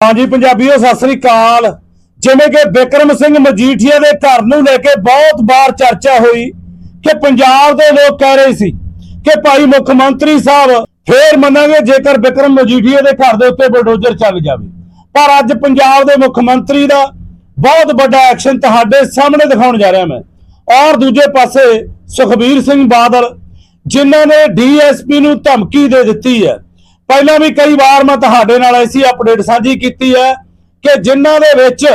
ਹਾਂਜੀ ਪੰਜਾਬੀਓ, ਸਤਿ ਸ੍ਰੀ ਅਕਾਲ। ਜਿਵੇਂ ਕਿ ਬਿਕਰਮ ਸਿੰਘ ਮਜੀਠੀਆ ਦੇ ਘਰ ਨੂੰ ਲੈ ਕੇ ਬਹੁਤ ਵਾਰ ਚਰਚਾ ਹੋਈ ਕਿ ਪੰਜਾਬ ਦੇ ਲੋਕ ਕਹਿ ਰਹੇ ਸੀ ਕਿ ਭਾਈ ਮੁੱਖ ਮੰਤਰੀ ਸਾਹਿਬ ਫੇਰ ਮੰਨਾਂਗੇ ਜੇਕਰ ਬਿਕਰਮ ਮਜੀਠੀਆ ਦੇ ਘਰ ਦੇ ਉੱਤੇ ਬਲਡੋਜ਼ਰ ਚੱਲ ਜਾਵੇ। ਪਰ ਅੱਜ ਪੰਜਾਬ ਦੇ ਮੁੱਖ ਮੰਤਰੀ ਦਾ ਬਹੁਤ ਵੱਡਾ ਐਕਸ਼ਨ ਤੁਹਾਡੇ ਸਾਹਮਣੇ ਦਿਖਾਉਣ ਜਾ ਰਿਹਾ ਮੈਂ। ਔਰ ਦੂਜੇ ਪਾਸੇ ਸੁਖਬੀਰ ਸਿੰਘ ਬਾਦਲ, ਜਿਨ੍ਹਾਂ ਨੇ ਡੀਐਸਪੀ ਨੂੰ ਧਮਕੀ ਦੇ ਦਿੱਤੀ ਹੈ। ਪਹਿਲਾਂ ਵੀ ਕਈ ਵਾਰ ਮੈਂ ਤੁਹਾਡੇ ਨਾਲ ਐਸੀ ਅਪਡੇਟ ਸਾਂਝੀ ਕੀਤੀ ਹੈ ਕਿ ਜਿਨ੍ਹਾਂ ਦੇ ਵਿੱਚ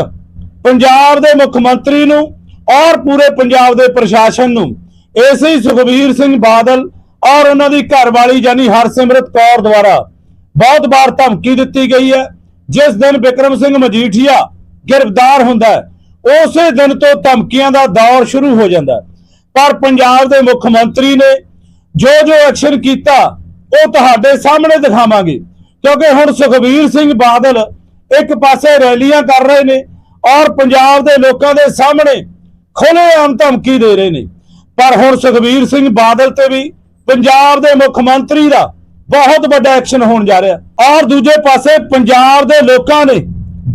ਪੰਜਾਬ ਦੇ ਮੁੱਖ ਮੰਤਰੀ ਨੂੰ ਔਰ ਪੂਰੇ ਪੰਜਾਬ ਦੇ ਪ੍ਰਸ਼ਾਸਨ ਨੂੰ ਇਸੇ ਹੀ ਸੁਖਬੀਰ ਸਿੰਘ ਬਾਦਲ ਔਰ ਉਹਨਾਂ ਦੀ ਘਰਵਾਲੀ ਯਾਨੀ ਹਰਸਿਮਰਤ ਕੌਰ ਦੁਆਰਾ ਬਹੁਤ ਵਾਰ ਧਮਕੀ ਦਿੱਤੀ ਗਈ ਹੈ। ਜਿਸ ਦਿਨ ਵਿਕਰਮ ਸਿੰਘ ਮਜੀਠੀਆ ਗ੍ਰਿਫਤਾਰ ਹੁੰਦਾ ਹੈ, ਉਸੇ ਦਿਨ ਤੋਂ ਧਮਕੀਆਂ ਦਾ ਦੌਰ ਸ਼ੁਰੂ ਹੋ ਜਾਂਦਾ ਪਰ ਪੰਜਾਬ ਦੇ ਮੁੱਖ ਮੰਤਰੀ ਨੇ ਜੋ ਜੋ ਐਕਸ਼ਨ ਕੀਤਾ ਉਹ ਤੁਹਾਡੇ ਸਾਹਮਣੇ ਦਿਖਾਵਾਂਗੇ। ਕਿਉਂਕਿ ਹੁਣ ਸੁਖਬੀਰ ਸਿੰਘ ਬਾਦਲ ਇੱਕ ਪਾਸੇ ਰੈਲੀਆਂ ਕਰ ਰਹੇ ਨੇ ਔਰ ਪੰਜਾਬ ਦੇ ਲੋਕਾਂ ਦੇ ਸਾਹਮਣੇ ਖੁੱਲ੍ਹੇਆਮ ਧਮਕੀ ਦੇ ਰਹੇ ਨੇ। ਪਰ ਹੁਣ ਸੁਖਬੀਰ ਸਿੰਘ ਬਾਦਲ ਤੇ ਵੀ ਪੰਜਾਬ ਦੇ ਮੁੱਖ ਮੰਤਰੀ ਦਾ ਬਹੁਤ ਵੱਡਾ ਐਕਸ਼ਨ ਹੋਣ ਜਾ ਰਿਹਾ। ਔਰ ਦੂਜੇ ਪਾਸੇ ਪੰਜਾਬ ਦੇ ਲੋਕਾਂ ਨੇ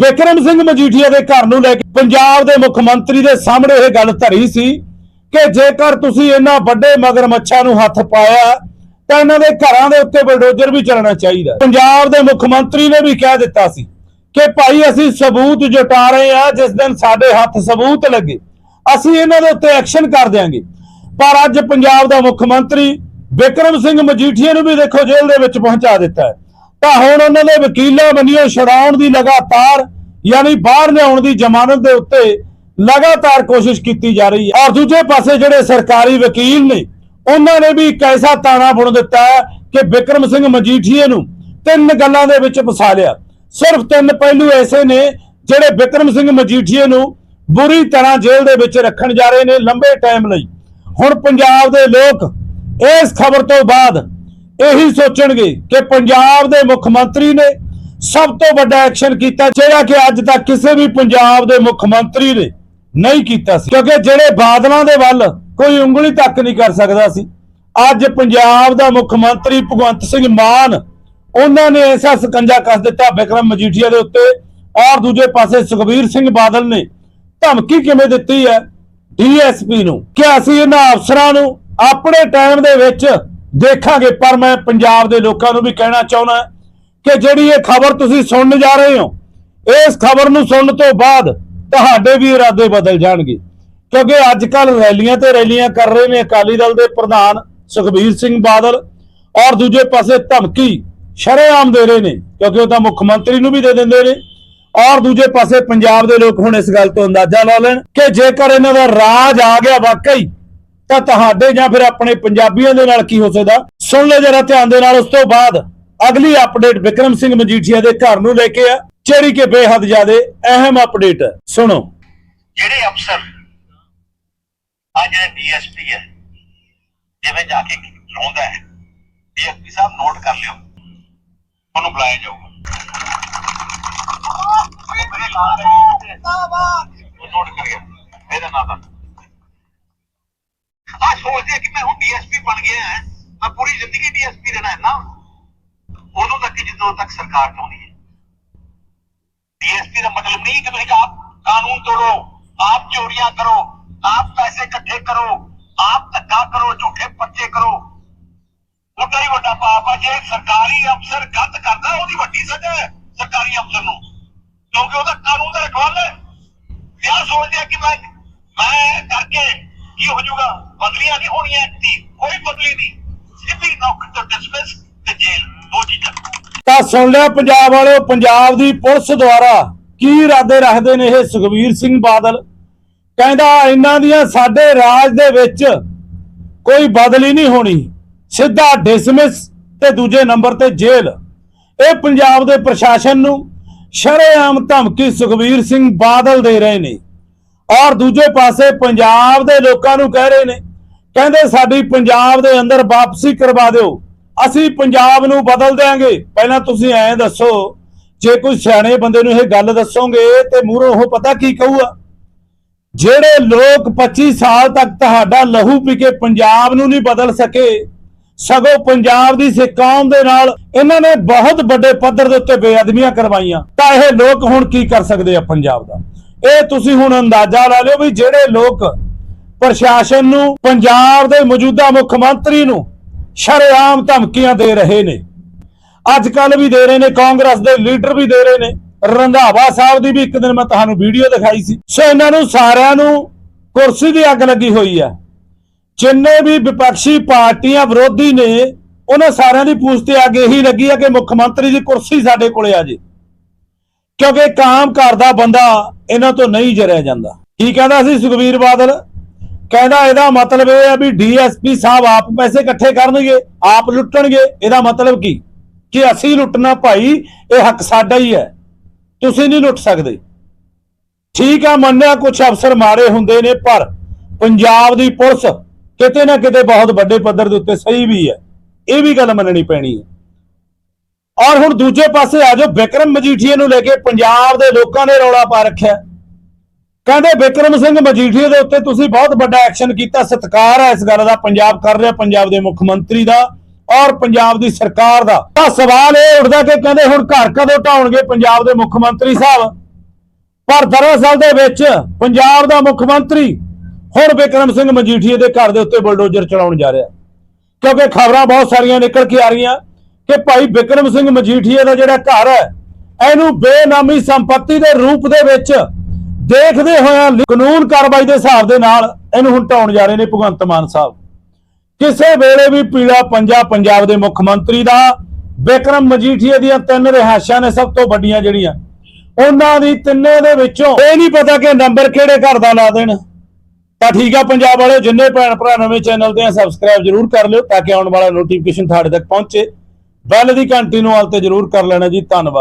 ਵਿਕਰਮ ਸਿੰਘ ਮਜੀਠੀਆ ਦੇ ਘਰ ਨੂੰ ਲੈ ਕੇ ਪੰਜਾਬ ਦੇ ਮੁੱਖ ਮੰਤਰੀ ਦੇ ਸਾਹਮਣੇ ਇਹ ਗੱਲ ਧਰੀ ਸੀ ਕਿ ਜੇਕਰ ਤੁਸੀਂ ਇਹਨਾਂ ਵੱਡੇ ਮਗਰਮੱਛਾਂ ਨੂੰ ਹੱਥ ਪਾਇਆ ਤਾਂ ਇਹਨਾਂ ਦੇ ਘਰਾਂ ਦੇ ਉੱਤੇ ਬਲਡੋਜ਼ਰ ਵੀ ਚੱਲਣਾ ਚਾਹੀਦਾ। ਪੰਜਾਬ ਦੇ ਮੁੱਖ ਮੰਤਰੀ ਨੇ ਵੀ ਕਹਿ ਦਿੱਤਾ ਸੀ ਕਿ ਭਾਈ ਅਸੀਂ ਸਬੂਤ ਜੁਟਾ ਰਹੇ ਆ ਜਿਸ ਦਿਨ ਸਾਡੇ ਹੱਥ ਸਬੂਤ ਲੱਗੇ, ਅਸੀਂ ਇਹਨਾਂ ਦੇ ਉੱਤੇ ਐਕਸ਼ਨ ਕਰ ਦਿਆਂਗੇ। ਪਰ ਅੱਜ ਪੰਜਾਬ ਦਾ ਮੁੱਖ ਮੰਤਰੀ ਵਿਕਰਮ ਸਿੰਘ ਮਜੀਠੀਆ ਨੂੰ ਵੀ ਦੇਖੋ ਜੇਲ੍ਹ ਦੇ ਵਿੱਚ ਪਹੁੰਚਾ ਦਿੱਤਾ ਹੈ। ਤਾਂ ਹੁਣ ਉਹਨਾਂ ਦੇ ਵਕੀਲਾਂ ਬੰਨਿਓ ਛਡਾਉਣ ਦੀ ਲਗਾਤਾਰ, ਯਾਨੀ ਬਾਹਰ ਲਿਆਉਣ ਦੀ ਜ਼ਮਾਨਤ ਦੇ ਉੱਤੇ ਲਗਾਤਾਰ ਕੋਸ਼ਿਸ਼ ਕੀਤੀ ਜਾ ਰਹੀ ਹੈ। ਔਰ ਦੂਜੇ ਪਾਸੇ ਜਿਹੜੇ ਸਰਕਾਰੀ ਵਕੀਲ ਨੇ ਉਹਨਾਂ ਨੇ ਵੀ ਇੱਕ ਐਸਾ ਤਾਣਾ ਬੁਣ ਦਿੱਤਾ ਕਿ ਵਿਕਰਮ ਸਿੰਘ ਮਜੀਠੀਏ ਨੂੰ ਤਿੰਨ ਗੱਲਾਂ ਦੇ ਵਿੱਚ ਫਸਾ ਲਿਆ। ਸਿਰਫ ਤਿੰਨ ਪਹਿਲੂ ਐਸੇ ਨੇ ਜਿਹੜੇ ਵਿਕਰਮ ਸਿੰਘ ਮਜੀਠੀਏ ਨੂੰ ਬੁਰੀ ਤਰ੍ਹਾਂ ਜੇਲ੍ਹ ਦੇ ਵਿੱਚ ਰੱਖਣ ਜਾ ਰਹੇ ਨੇ ਲੰਬੇ ਟਾਈਮ ਲਈ। ਹੁਣ ਪੰਜਾਬ ਦੇ ਲੋਕ ਇਸ ਖਬਰ ਤੋਂ ਬਾਅਦ ਇਹੀ ਸੋਚਣਗੇ ਕਿ ਪੰਜਾਬ ਦੇ ਮੁੱਖ ਮੰਤਰੀ ਨੇ ਸਭ ਤੋਂ ਵੱਡਾ ਐਕਸ਼ਨ ਕੀਤਾ ਜਿਹੜਾ ਕਿ ਅੱਜ ਤੱਕ ਕਿਸੇ ਵੀ ਪੰਜਾਬ ਦੇ ਮੁੱਖ ਮੰਤਰੀ ਨੇ ਨਹੀਂ ਕੀਤਾ ਸੀ। ਕਿਉਂਕਿ ਜਿਹੜੇ ਬਾਦਲਾਂ ਦੇ ਵੱਲ ਕੋਈ ਉਂਗਲੀ ਤੱਕ ਨਹੀਂ ਕਰ ਸਕਦਾ ਸੀ। ਅੱਜ ਪੰਜਾਬ ਦਾ ਮੁੱਖ ਮੰਤਰੀ ਭਗਵੰਤ ਸਿੰਘ ਮਾਨ, ਉਹਨਾਂ ਨੇ ਐਸਾ ਸਕੰਜਾ ਕੱਸ ਦਿੱਤਾ ਬਿਕਰਮ ਮਜੀਠੀਆ ਦੇ ਉੱਤੇ ਔਰ ਦੂਜੇ ਪਾਸੇ ਸੁਖਬੀਰ ਸਿੰਘ ਬਾਦਲ ਨੇ ਧਮਕੀ ਕਿਵੇਂ ਦਿੱਤੀ ਹੈ ਡੀਐਸਪੀ ਨੂੰ? ਕਿ ਅਸੀਂ ਇਹਨਾਂ ਅਫਸਰਾਂ ਨੂੰ ਆਪਣੇ ਟਾਈਮ ਦੇ ਵਿੱਚ ਦੇਖਾਂਗੇ, ਪਰ ਮੈਂ ਪੰਜਾਬ ਦੇ ਲੋਕਾਂ ਨੂੰ ਵੀ ਕਹਿਣਾ ਚਾਹੁੰਦਾ ਕਿ ਜਿਹੜੀ ਇਹ ਖਬਰ ਤੁਸੀਂ ਸੁਣਨ ਜਾ ਰਹੇ ਹੋ, ਇਸ ਖਬਰ ਨੂੰ ਸੁਣਨ ਤੋਂ ਬਾਅਦ ਤੁਹਾਡੇ ਵੀ ਇਰਾਦੇ ਬਦਲ ਜਾਣਗੇ। ਕਿਉਂਕਿ ਅੱਜ ਕੱਲ ਰੈਲੀਆਂ ਤੇ ਰੈਲੀਆਂ ਕਰ ਰਹੇ ਨੇ ਅਕਾਲੀ ਦਲ ਦੇ ਪ੍ਰਧਾਨ ਸੁਖਬੀਰ ਸਿੰਘ ਬਾਦਲ ਔਰ ਦੂਜੇ ਪਾਸੇ ਧਮਕੀ ਸ਼ਰੇਆਮ ਦੇ ਰਹੇ ਨੇ, ਕਿਉਂਕਿ ਉਹ ਤਾਂ ਮੁੱਖ ਮੰਤਰੀ ਨੂੰ ਵੀ ਦੇ ਦਿੰਦੇ ਨੇ ਔਰ ਦੂਜੇ ਪਾਸੇ ਪੰਜਾਬ ਦੇ ਲੋਕ ਹੁਣ ਇਸ ਗੱਲ ਤੋਂ ਅੰਦਾਜ਼ਾ ਲਾ ਲੈਣ ਕਿ ਜੇਕਰ ਇਹਨਾਂ ਦਾ ਰਾਜ ਆ ਗਿਆ ਵਾਕਈ, ਤਾਂ ਤੁਹਾਡੇ ਜਾਂ ਫਿਰ ਆਪਣੇ ਪੰਜਾਬੀਆਂ ਦੇ ਨਾਲ ਕੀ ਹੋ ਸਕਦਾ? ਸੁਣ ਲਓ ਜਰਾ ਧਿਆਨ ਦੇ ਨਾਲ, ਉਸ ਤੋਂ ਬਾਅਦ ਅਗਲੀ ਅਪਡੇਟ ਵਿਕਰਮ ਸਿੰਘ ਮਜੀਠੀਆ ਦੇ ਘਰ ਨੂੰ ਲੈ ਕੇ ਆ, ਜਿਹੜੀ ਕਿ ਬੇਹੱਦ ਜ਼ਿਆਦਾ ਅਹਿਮ ਅਪਡੇਟ ਸੁਣੋ। ਜਿਹੜੇ ਅਫਸਰ ਆ ਜਿਹੜਾ ਡੀਐਸਪੀ ਹੈ, ਜਿਵੇਂ ਜਾ ਕੇ ਲਾਉਂਦਾ ਹੈ ਡੀਐਸਪੀ ਸਾਹਿਬ ਨੋਟ ਕਰ ਲਿਓ। ਉਹਨੂੰ ਬੁਲਾਇਆ ਜਾਊਗਾ। ਸੋਚਦੇ ਬਣ ਗਿਆ ਪੂਰੀ ਜ਼ਿੰਦਗੀ ਡੀਐਸਪੀ ਰਹਿਣਾ ਹੈ ਨਾ। ਉਦੋਂ ਤੱਕ ਜਦੋਂ ਤੱਕ ਸਰਕਾਰ ਚਾਹੁੰਦੀ ਹੈ। ਡੀਐਸਪੀ ਦਾ ਮਤਲਬ ਨਹੀਂ ਆਪ ਕਾਨੂੰਨ ਤੋੜੋ, ਆਪ ਚੋਰੀਆਂ ਕਰੋ ਆਪ ਪੈਸੇ ਇਕੱਠੇ ਕਰੋ, ਆਪ ਧੱਕਾ ਕਰੋ, ਝੂਠੇ ਪਰਚੇ ਕਰੋ। ਉਹਦਾ ਹੀ ਵੱਡਾ ਪਾਪ ਆ, ਜੇ ਸਰਕਾਰੀ ਅਫਸਰ ਗਲਤ ਕਰਦਾ, ਉਹਦੀ ਵੱਡੀ ਸਜ਼ਾ ਹੈ ਸਰਕਾਰੀ ਅਫਸਰ ਨੂੰ। ਕਿਉਂਕਿ ਉਹਦਾ ਕਾਨੂੰਨ ਦਾ ਰਖਵਾਲ ਹੈ। ਵਿਆਹ ਸੋਚਦੇ ਕਿ ਮੈਂ ਮੈਂ ਕਰਕੇ ਕੀ ਹੋ ਬਦਲੀਆਂ ਨੀ ਹੋਣੀਆਂ ਐਕਟੀ ਕੋਈ ਬਦਲੀ ਨੀ ਸਿੱਧੀ ਨੌਕਰੀ ਤੋਂ ਡਿਸਮਿਸ ਤੇ ਜੇਲ੍ਹ, ਦੋ ਚੀਜ਼ਾਂ। ਤਾਂ ਸੁਣ ਲਿਆ ਪੰਜਾਬ ਵਾਲਿਓ, ਪੰਜਾਬ ਦੀ ਪੁਲਿਸ ਦੁਆਰਾ ਕੀ ਇਰਾਦੇ ਰੱਖਦੇ ਨੇ ਇਹ ਸੁਖਵੀਰ ਸਿੰਘ ਬਾਦਲ? ਕਹਿੰਦਾ ਇਹਨਾਂ ਦੀਆਂ ਸਾਡੇ ਰਾਜ ਦੇ ਵਿੱਚ ਕੋਈ ਬਦਲੀ ਨਹੀਂ ਹੋਣੀ। ਸਿੱਧਾ ਡਿਸਮਿਸ ਤੇ ਦੂਜੇ ਨੰਬਰ ਤੇ ਜੇਲ੍ਹ। ਇਹ ਪੰਜਾਬ ਦੇ ਪ੍ਰਸ਼ਾਸਨ ਨੂੰ ਸ਼ਰੇਆਮ ਧਮਕੀ ਸੁਖਬੀਰ ਸਿੰਘ ਬਾਦਲ ਦੇ ਰਹੇ ਨੇ। ਔਰ ਦੂਜੇ ਪਾਸੇ ਪੰਜਾਬ ਦੇ ਲੋਕਾਂ ਨੂੰ ਕਹਿ ਰਹੇ ਨੇ, ਕਹਿੰਦੇ ਸਾਡੀ ਪੰਜਾਬ ਦੇ ਅੰਦਰ ਵਾਪਸੀ ਕਰਵਾ ਦਿਓ। ਅਸੀਂ ਪੰਜਾਬ ਨੂੰ ਬਦਲ ਦੇਾਂਗੇ ਪਹਿਲਾਂ ਤੁਸੀਂ ਐਂ ਦੱਸੋ, ਜੇ ਕੋਈ ਸਿਆਣੇ ਬੰਦੇ ਨੂੰ ਇਹ ਗੱਲ ਦੱਸੋਗੇ ਤੇ ਮੂਹਰੋਂ ਉਹ ਪਤਾ ਕੀ ਕਹੂਗਾ? ਜਿਹੜੇ ਲੋਕ 25 ਸਾਲ ਤੱਕ ਤੁਹਾਡਾ ਲਹੂ ਪੀ ਕੇ ਪੰਜਾਬ ਨੂੰ ਨਹੀਂ ਬਦਲ ਸਕੇ, ਸਗੋਂ ਪੰਜਾਬ ਦੀ ਸਿੱਖ ਕੌਮ ਦੇ ਨਾਲ ਇਹਨਾਂ ਨੇ ਬਹੁਤ ਵੱਡੇ ਪੱਧਰ ਦੇ ਉੱਤੇ ਬੇਅਦਬੀਆਂ ਕਰਵਾਈਆਂ, ਤਾਂ ਇਹ ਲੋਕ ਹੁਣ ਕੀ ਕਰ ਸਕਦੇ ਆ ਪੰਜਾਬ ਦਾ? ਇਹ ਤੁਸੀਂ ਹੁਣ ਅੰਦਾਜ਼ਾ ਲਾ ਲਿਓ ਵੀ ਜਿਹੜੇ ਲੋਕ ਪ੍ਰਸ਼ਾਸਨ ਨੂੰ, ਪੰਜਾਬ ਦੇ ਮੌਜੂਦਾ ਮੁੱਖ ਮੰਤਰੀ ਨੂੰ ਸ਼ਰੇਆਮ ਧਮਕੀਆਂ ਦੇ ਰਹੇ ਨੇ। ਅੱਜ ਕੱਲ ਵੀ ਦੇ ਰਹੇ ਨੇ, ਕਾਂਗਰਸ ਦੇ ਲੀਡਰ ਵੀ ਦੇ ਰਹੇ ਨੇ। ਰੰਧਾਵਾ ਸਾਹਿਬ ਦੀ ਵੀ ਇੱਕ ਦਿਨ ਮੈਂ ਤੁਹਾਨੂੰ ਵੀਡੀਓ ਦਿਖਾਈ ਸੀ। ਸੋ ਇਹਨਾਂ ਨੂੰ ਸਾਰਿਆਂ ਨੂੰ ਕੁਰਸੀ ਦੀ ਅੱਗ ਲੱਗੀ ਹੋਈ ਆ। ਜਿੰਨੇ ਵੀ ਵਿਪਕਸ਼ੀ ਪਾਰਟੀਆਂ ਵਿਰੋਧੀ ਨੇ, ਉਹਨਾਂ ਸਾਰਿਆਂ ਦੀ ਪੂਛ ਤੇ ਅੱਗ ਇਹੀ ਲੱਗੀ ਆ ਕਿ ਮੁੱਖ ਮੰਤਰੀ ਦੀ ਕੁਰਸੀ ਸਾਡੇ ਕੋਲੇ ਆ ਜੇ। ਕਿਉਂਕਿ ਕਾਮ ਕਰਦਾ ਬੰਦਾ ਇਹਨਾਂ ਤੋਂ ਨਹੀਂ ਜਰਿਆ ਜਾਂਦਾ। ਕੀ ਕਹਿੰਦਾ ਸੀ ਸੁਖਵੀਰ ਬਾਦਲ? ਕਹਿੰਦਾ ਇਹਦਾ ਮਤਲਬ ਇਹ ਹੈ ਵੀ ਡੀਐਸਪੀ ਸਾਹਿਬ ਆਪ ਪੈਸੇ ਇਕੱਠੇ ਕਰਨਗੇ, ਆਪ ਲੁੱਟਣਗੇ। ਇਹਦਾ ਮਤਲਬ ਕੀ? ਕਿ ਅਸੀਂ ਲੁੱਟਣਾ ਭਾਈ, ਇਹ ਹੱਕ ਸਾਡਾ ਹੀ ਹੈ। ਤੁਸੀਂ ਨਹੀਂ ਲੁੱਟ ਸਕਦੇ। ਠੀਕ ਆ, ਮੰਨਿਆ ਕੁਝ ਅਫਸਰ ਮਾਰੇ ਹੁੰਦੇ ਨੇ, ਪਰ ਪੰਜਾਬ ਦੀ ਪੁਲਿਸ ਕਿਤੇ ਨਾ ਕਿਤੇ ਬਹੁਤ ਵੱਡੇ ਪੱਧਰ ਦੇ ਉੱਤੇ ਸਹੀ ਵੀ ਹੈ। ਇਹ ਵੀ ਗੱਲ ਮੰਨਣੀ ਪੈਣੀ ਹੈ। ਔਰ ਹੁਣ ਦੂਜੇ ਪਾਸੇ ਆ ਜਾਓ, ਵਿਕਰਮ ਮਜੀਠੀਏ ਨੂੰ ਲੈ ਕੇ ਪੰਜਾਬ ਦੇ ਲੋਕਾਂ ਨੇ ਰੌਲਾ ਪਾ ਰੱਖਿਆ। ਕਹਿੰਦੇ, ਵਿਕਰਮ ਸਿੰਘ ਮਜੀਠੀਏ ਦੇ ਉੱਤੇ ਤੁਸੀਂ ਬਹੁਤ ਵੱਡਾ ਐਕਸ਼ਨ ਕੀਤਾ, ਸਤਿਕਾਰ ਹੈ ਇਸ ਗੱਲ ਦਾ, ਪੰਜਾਬ ਕਰ ਰਿਹਾ ਪੰਜਾਬ ਦੇ ਮੁੱਖ ਮੰਤਰੀ ਦਾ। ਔਰ ਪੰਜਾਬ ਦੀ ਸਰਕਾਰ ਦਾ। ਤਾਂ ਸਵਾਲ ਇਹ ਉੱਠਦਾ ਕਿ ਕਹਿੰਦੇ ਹੁਣ ਘਰ ਕਦੋਂ ਢਾਉਣਗੇ ਪੰਜਾਬ ਦੇ ਮੁੱਖ ਮੰਤਰੀ ਸਾਹਿਬ? ਪਰ ਦਰਅਸਲ ਦੇ ਵਿੱਚ ਪੰਜਾਬ ਦਾ ਮੁੱਖ ਮੰਤਰੀ ਹੁਣ ਬਿਕਰਮ ਸਿੰਘ ਮਜੀਠੀਏ ਦੇ ਘਰ ਦੇ ਉੱਤੇ ਬੁਲਡੋਜ਼ਰ ਚਲਾਉਣ ਜਾ ਰਿਹਾ। ਕਿਉਂਕਿ ਖਬਰਾਂ ਬਹੁਤ ਸਾਰੀਆਂ ਨਿਕਲ ਕੇ ਆ ਰਹੀਆਂ ਕਿ ਭਾਈ ਬਿਕਰਮ ਸਿੰਘ ਮਜੀਠੀਏ ਦਾ ਜਿਹੜਾ ਘਰ ਹੈ, ਇਹਨੂੰ ਬੇਨਾਮੀ ਸੰਪਤੀ ਦੇ ਰੂਪ ਦੇ ਵਿੱਚ ਦੇਖਦੇ ਹੋਇਆਂ ਕਾਨੂੰਨ ਕਾਰਵਾਈ ਦੇ ਹਿਸਾਬ ਦੇ ਨਾਲ ਇਹਨੂੰ ਹੁਣ ਢਾਉਣ ਜਾ ਰਹੇ ਨੇ ਭਗਵੰਤ ਮਾਨ ਸਾਹਿਬ। ਕਿਸੇ ਵੇਲੇ ਵੀ ਪੀੜਾ ਪੰਜਾ ਪੰਜਾਬ ਦੇ ਮੁੱਖ ਮੰਤਰੀ ਦਾ, ਵਿਕਰਮ ਮਜੀਠੀਆ ਦੀਆਂ ਤਿੰਨ ਰਿਹਾਇਸ਼ਾਂ ਨੇ ਸਭ ਤੋਂ ਵੱਡੀਆਂ ਜਿਹੜੀਆਂ। ਉਹਨਾਂ ਦੀ ਤਿੰਨੇ ਦੇ ਵਿੱਚੋਂ ਇਹ ਨਹੀਂ ਪਤਾ ਕਿ ਨੰਬਰ ਕਿਹੜੇ ਘਰ ਦਾ ਲਾ ਦੇਣ। ਤਾਂ ਠੀਕ ਆ ਪੰਜਾਬ ਵਾਲਿਓ, ਜਿੰਨੇ ਭੈਣ ਭਰਾ ਨਵੇਂ ਚੈਨਲ ਤੇ ਆ ਸਬਸਕ੍ਰਾਈਬ ਜਰੂਰ ਕਰ ਲਿਓ ਤਾਂ ਕਿ ਆਉਣ ਵਾਲਾ ਨੋਟੀਫਿਕੇਸ਼ਨ ਤੁਹਾਡੇ ਤੱਕ ਪਹੁੰਚੇ। ਬੈਲ ਦੀ ਘੰਟੀ ਨੂੰ ਆਲ ਤੇ ਜਰੂਰ ਕਰ ਲੈਣਾ ਜੀ, ਧੰਨਵਾਦ।